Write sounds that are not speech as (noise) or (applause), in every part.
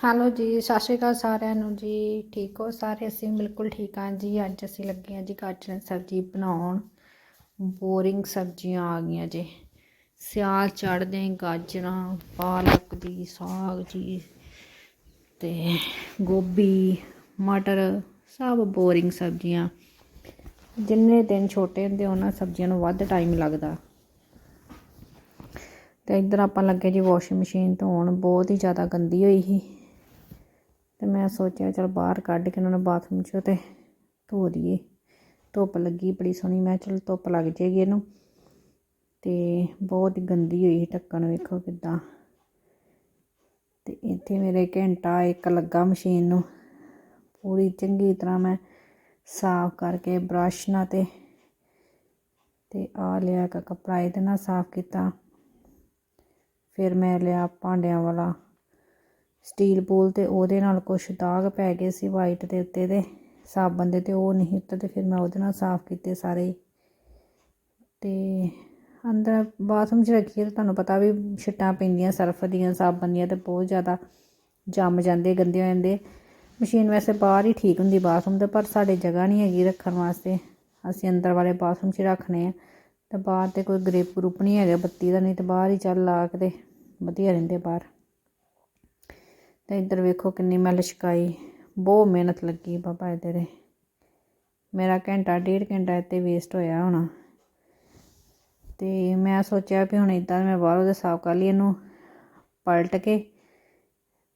Hello ਜੀ, ਸਤਿ ਸ਼੍ਰੀ ਅਕਾਲ ਸਾਰਿਆਂ ਨੂੰ ਜੀ। ਠੀਕ ਹੋ? ਸਾਰੇ ਅਸੀਂ ਬਿਲਕੁਲ ਠੀਕ ਹਾਂ ਜੀ। ਅੱਜ ਅਸੀਂ ਲੱਗੇ ਹਾਂ ਜੀ ਗਾਜਰਾਂ ਦੀ ਸਬਜ਼ੀ ਬਣਾਉਣ। ਬੋਰਿੰਗ ਸਬਜ਼ੀਆਂ ਆ ਗਈਆਂ ਜੀ। ਸਿਆਲ ਚੜ੍ਹਦੇ ਗਾਜਰਾਂ, ਪਾਲਕ ਦੀ ਸਾਗ ਜੀ ਤੇ ਗੋਭੀ, ਮਟਰ, ਸਭ ਬੋਰਿੰਗ ਸਬਜ਼ੀਆਂ। ਜਿੰਨੇ ਦਿਨ ਛੋਟੇ ਹੁੰਦੇ ਉਹਨਾਂ ਸਬਜ਼ੀਆਂ ਨੂੰ ਵੱਧ ਟਾਈਮ ਲੱਗਦਾ। ਤੇ ਇੱਧਰ ਆਪਾਂ ਲੱਗੇ ਜੀ ਵਾਸ਼ਿੰਗ ਮਸ਼ੀਨ ਧੋਣ। ਬਹੁਤ ਹੀ ਜ਼ਿਆਦਾ ਗੰਦੀ ਹੋਈ ਸੀ। ਤੇ ਮੈਂ ਸੋਚਿਆ ਚਲ ਬਾਹਰ ਕੱਢ ਕੇ ਉਹਨਾਂ ਨੂੰ ਬਾਥਰੂਮ 'ਚ ਤੇ ਧੋ ਦਈਏ। ਧੁੱਪ ਲੱਗੀ ਬੜੀ ਸੋਹਣੀ, ਮੈਂ ਚਲ ਧੁੱਪ ਲੱਗ ਜਾਏਗੀ ਇਹਨੂੰ। ਤੇ ਬਹੁਤ ਹੀ ਗੰਦੀ ਹੋਈ ਸੀ ਢੱਕਣ, ਵੇਖੋ ਕਿਦਾਂ। ਤੇ ਇੱਥੇ ਮੇਰੇ ਘੰਟਾ ਇੱਕ ਲੱਗਾ ਮਸ਼ੀਨ ਨੂੰ। ਪੂਰੀ ਚੰਗੀ ਤਰ੍ਹਾਂ ਮੈਂ ਸਾਫ਼ ਕਰਕੇ ਬ੍ਰਸ਼ ਨਾਲ ਤੇ ਤੇ ਆ ਲਿਆ ਇੱਕ ਕੱਪੜਾ ਇਹਦੇ ਨਾਲ ਸਾਫ਼ ਕੀਤਾ। ਫਿਰ ਮੈਂ ਲਿਆ ਭਾਂਡਿਆਂ ਵਾਲਾ। ਸਟੀਲ ਬੋਲ ਅਤੇ ਉਹਦੇ ਨਾਲ ਕੁਛ ਦਾਗ ਪੈ ਗਏ ਸੀ ਵਾਈਟ ਦੇ ਉੱਤੇ ਦੇ ਸਾਬਣ ਦੇ ਤੇ ਉਹ ਨਹੀਂ ਉੱਤਰਦੇ, ਫਿਰ ਮੈਂ ਉਹਦੇ ਨਾਲ ਸਾਫ਼ ਕੀਤੇ ਸਾਰੇ। ਹੀ ਅਤੇ ਅੰਦਰ ਬਾਥਰੂਮ 'ਚ ਰੱਖੀਏ ਤਾਂ ਤੁਹਾਨੂੰ ਪਤਾ ਵੀ ਛਿੱਟਾਂ ਪੈਂਦੀਆਂ, ਸਰਫ ਦੀਆਂ, ਸਾਬਣ ਦੀਆਂ ਤੇ ਬਹੁਤ ਜ਼ਿਆਦਾ ਜੰਮ ਜਾਂਦੇ, ਗੰਦੇ ਹੋ ਜਾਂਦੇ। ਮਸ਼ੀਨ ਵੈਸੇ ਬਾਹਰ ਹੀ ਠੀਕ ਹੁੰਦੀ ਬਾਥਰੂਮ ਦੇ, ਪਰ ਸਾਡੇ ਜਗ੍ਹਾ ਨਹੀਂ ਹੈਗੀ ਰੱਖਣ ਵਾਸਤੇ। ਅਸੀਂ ਅੰਦਰ ਵਾਲੇ ਬਾਥਰੂਮ 'ਚ ਰੱਖਨੇ ਆ। ਤੇ ਬਾਹਰ ਤੇ ਕੋਈ ਗ੍ਰਿਪ ਗਰੁੱਪ ਨਹੀਂ ਹੈਗਾ ਬੱਤੀ ਦਾ, ਨਹੀਂ ਤਾਂ ਬਾਹਰ ਹੀ ਚੱਲ ਲਾ ਕੇ ਤੇ ਵਧੀਆ ਰਹਿੰਦੇ ਬਾਹਰ। ਤੇ ਇੱਧਰ ਵੇਖੋ ਕਿੰਨੀ ਮੈਂ ਲਿਸ਼ਕਾਈ, ਬਹੁਤ ਮਿਹਨਤ ਲੱਗੀ ਬਾਬਾ ਤੇਰੇ ਮੇਰਾ ਘੰਟਾ, ਡੇਢ ਘੰਟਾ ਇੱਥੇ ਵੇਸਟ ਹੋਇਆ ਹੋਣਾ। ਤੇ ਮੈਂ ਸੋਚਿਆ ਵੀ ਹੁਣ ਇਦਾਂ ਮੈਂ ਬਾਹਰੋਂ ਦੇ ਸਾਫ਼ ਕਰ ਲਈ ਇਹਨੂੰ ਪਲਟ ਕੇ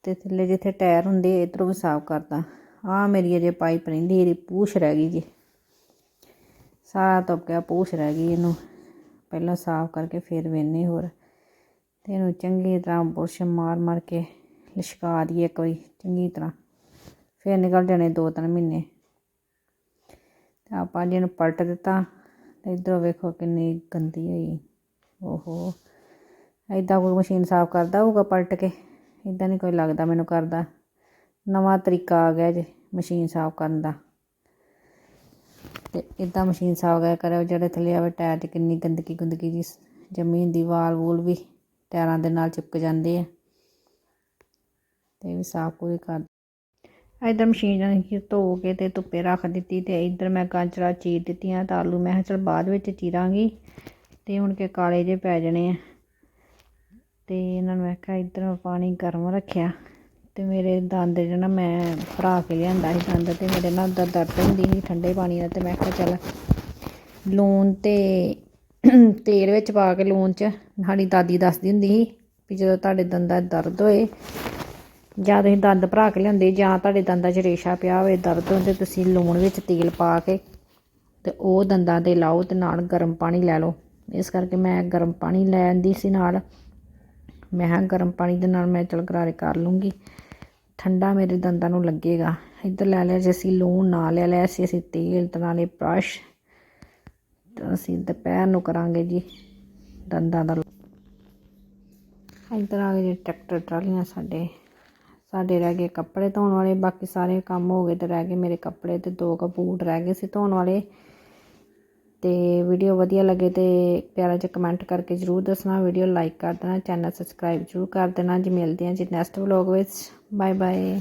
ਤੇ ਥੱਲੇ ਜਿੱਥੇ ਟਾਇਰ ਹੁੰਦੇ ਇਧਰੋਂ ਵੀ ਸਾਫ਼ ਕਰਦਾ। ਆ ਮੇਰੀ ਅਜੇ ਪਾਈਪ ਰਹਿੰਦੀ ਇਹਦੀ ਪੂਛ ਰਹਿ ਗਈ ਜੀ। ਸਾਰਾ ਧੁੱਪ ਗਿਆ, ਪੂਛ ਰਹਿ ਗਈ ਇਹਨੂੰ। ਪਹਿਲਾਂ ਸਾਫ਼ ਕਰਕੇ ਫਿਰ ਵੇਨੇ ਹੋਰ। ਤੇ ਇਹਨੂੰ ਚੰਗੀ ਤਰ੍ਹਾਂ ਬੁਰਸ਼ ਮਾਰ ਮਾਰ ਕੇ ਲਿਸ਼ਕਾ ਦਈਏ ਇੱਕ ਵਾਰੀ, ਚੰਗੀ ਤਰ੍ਹਾਂ। ਫਿਰ ਨਿਕਲ ਜਾਣੇ ਦੋ ਤਿੰਨ ਮਹੀਨੇ। ਤੇ ਆਪਾਂ ਜਿਹਨੂੰ ਪਲਟ ਦਿੱਤਾ। ਤੇ ਇਧਰੋਂ ਵੇਖੋ ਕਿੰਨੀ ਗੰਦੀ ਹੋਈ ਓਹੋ। ਐਦਾਂ ਕੋਈ ਮਸ਼ੀਨ ਸਾਫ਼ ਕਰਦਾ ਹੋਊਗਾ ਪਲਟ ਕੇ? ਇਦਾਂ ਨਹੀਂ ਕੋਈ ਲੱਗਦਾ ਮੈਨੂੰ ਕਰਦਾ। ਨਵਾਂ ਤਰੀਕਾ ਆ ਗਿਆ ਜੇ ਮਸ਼ੀਨ ਸਾਫ਼ ਕਰਨ ਦਾ। ਤੇ ਇਦਾਂ ਮਸ਼ੀਨ ਸਾਫ਼ ਕਰਿਆ ਕਰਿਓ, ਜਿਹੜੇ ਥੱਲੇ ਆਵੇ ਟਾਇਰ 'ਚ ਕਿੰਨੀ ਗੰਦਗੀ ਗੁੰਦਗੀ ਜੀ, ਜ਼ਮੀਨ ਦੀ ਵਾਲ ਵੂਲ ਵੀ ਟਾਇਰਾਂ ਦੇ ਨਾਲ ਚਿਪਕ ਜਾਂਦੇ ਆ। ਤੇ ਵੀ ਸਾਫ਼ ਪੂਰੀ ਕਰ ਇਧਰ ਮਸ਼ੀਨ ਧੋ ਕੇ ਤੇ ਧੁੱਪੇ ਰੱਖ ਦਿੱਤੀ ਤੇ ਇਧਰ ਮੈਂ ਗਾਜਰਾਂ ਚੀਰ ਦਿੱਤੀਆਂ ਤਾਂ ਆਲੂ। ਮੈਂ ਚਲ ਬਾਅਦ ਵਿੱਚ ਚੀਰਾਂਗੀ ਤੇ ਹੁਣ ਕੇ ਕਾਲੇ ਜੇ ਪੈ ਜਾਣੇ ਆ। ਤੇ ਇਹਨਾਂ ਨੂੰ ਮੈਂ ਕਿਹਾ ਇਧਰ ਪਾਣੀ ਗਰਮ ਰੱਖਿਆ ਤੇ ਮੇਰੇ ਦੰਦ ਜਿਹੜਾ ਮੈਂ ਭਰਾ ਕੇ ਲਿਆਂਦਾ ਸੀ ਦੰਦ ਤੇ ਮੇਰੇ ਨਾਲ ਦਰਦ ਦਰਦ ਹੁੰਦੀ ਸੀ ਠੰਡੇ ਪਾਣੀ ਨਾਲ ਤੇ ਮੈਂ ਕਿਹਾ ਚੱਲ ਲੂਣ ਤੇ (clears throat) ਤੇਲ ਵਿੱਚ ਪਾ ਕੇ ਲੂਣ 'ਚ। ਸਾਡੀ ਦਾਦੀ ਦੱਸਦੀ ਹੁੰਦੀ ਸੀ ਵੀ ਜਦੋਂ ਤੁਹਾਡੇ ਦੰਦਾਂ ਦਰਦ ਹੋਏ ਜਾਂ ਤੁਸੀਂ ਦੰਦ ਭਰਾ ਕੇ ਲਿਆਉਂਦੇ ਜਾਂ ਤੁਹਾਡੇ ਦੰਦਾਂ 'ਚ ਰੇਸ਼ਾ ਪਿਆ ਹੋਵੇ, ਦਰਦ ਹੁੰਦੇ, ਤੁਸੀਂ ਲੂਣ ਵਿੱਚ ਤੇਲ ਪਾ ਕੇ ਤੇ ਉਹ ਦੰਦਾਂ 'ਤੇ ਲਾਓ ਤੇ ਨਾਲ ਗਰਮ ਪਾਣੀ ਲੈ ਲਓ। ਇਸ ਕਰਕੇ ਮੈਂ ਗਰਮ ਪਾਣੀ ਲੈਂਦੀ ਸੀ ਨਾਲ। ਮੈਂ ਹਾਂ ਗਰਮ ਪਾਣੀ ਦੇ ਨਾਲ ਮੈਂ ਚਲ ਗਰਾਰੇ ਕਰ ਲੂੰਗੀ। ਠੰਡਾ ਮੇਰੇ ਦੰਦਾਂ ਨੂੰ ਲੱਗੇਗਾ। ਇੱਧਰ ਲੈ ਲਿਆ ਜੇ ਅਸੀਂ ਲੂਣ ਨਾ ਲੈ ਲਿਆ ਸੀ ਅਸੀਂ ਤੇਲ ਤੇ ਨਾਲੇ ਬ੍ਰਸ਼ ਤਾਂ ਅਸੀਂ ਦੁਪਹਿਰ ਨੂੰ ਕਰਾਂਗੇ ਜੀ ਦੰਦਾਂ ਦਾ। ਇੱਧਰ ਆ ਗਏ ਜੀ ਟਰੈਕਟਰ ਟਰਾਲੀਆਂ ਸਾਡੇ। ਸਾਡੇ ਰਹਿ ਗਏ ਕੱਪੜੇ ਧੋਣ ਵਾਲੇ, ਬਾਕੀ ਸਾਰੇ ਕੰਮ ਹੋ ਗਏ ਤੇ ਰਹਿ ਗਏ ਮੇਰੇ ਕੱਪੜੇ ਤੇ ਦੋ ਕੁ ਬੂਟ ਰਹਿ ਗਏ ਸੀ ਧੋਣ ਵਾਲੇ। ਤੇ ਵੀਡੀਓ ਵਧੀਆ ਲੱਗੇ ਤੇ ਪਿਆਰਾ ਜਿਹਾ ਕਮੈਂਟ ਕਰਕੇ ਜਰੂਰ ਦੱਸਣਾ, ਵੀਡੀਓ ਲਾਈਕ ਕਰ ਦੇਣਾ ਚੈਨਲ ਸਬਸਕ੍ਰਾਈਬ ਜਰੂਰ ਕਰ ਦੇਣਾ। ਜੀ ਮਿਲਦੇ ਹਾਂ ਜੀ ਨੈਕਸਟ ਵਲੌਗ ਵਿੱਚ। Bye bye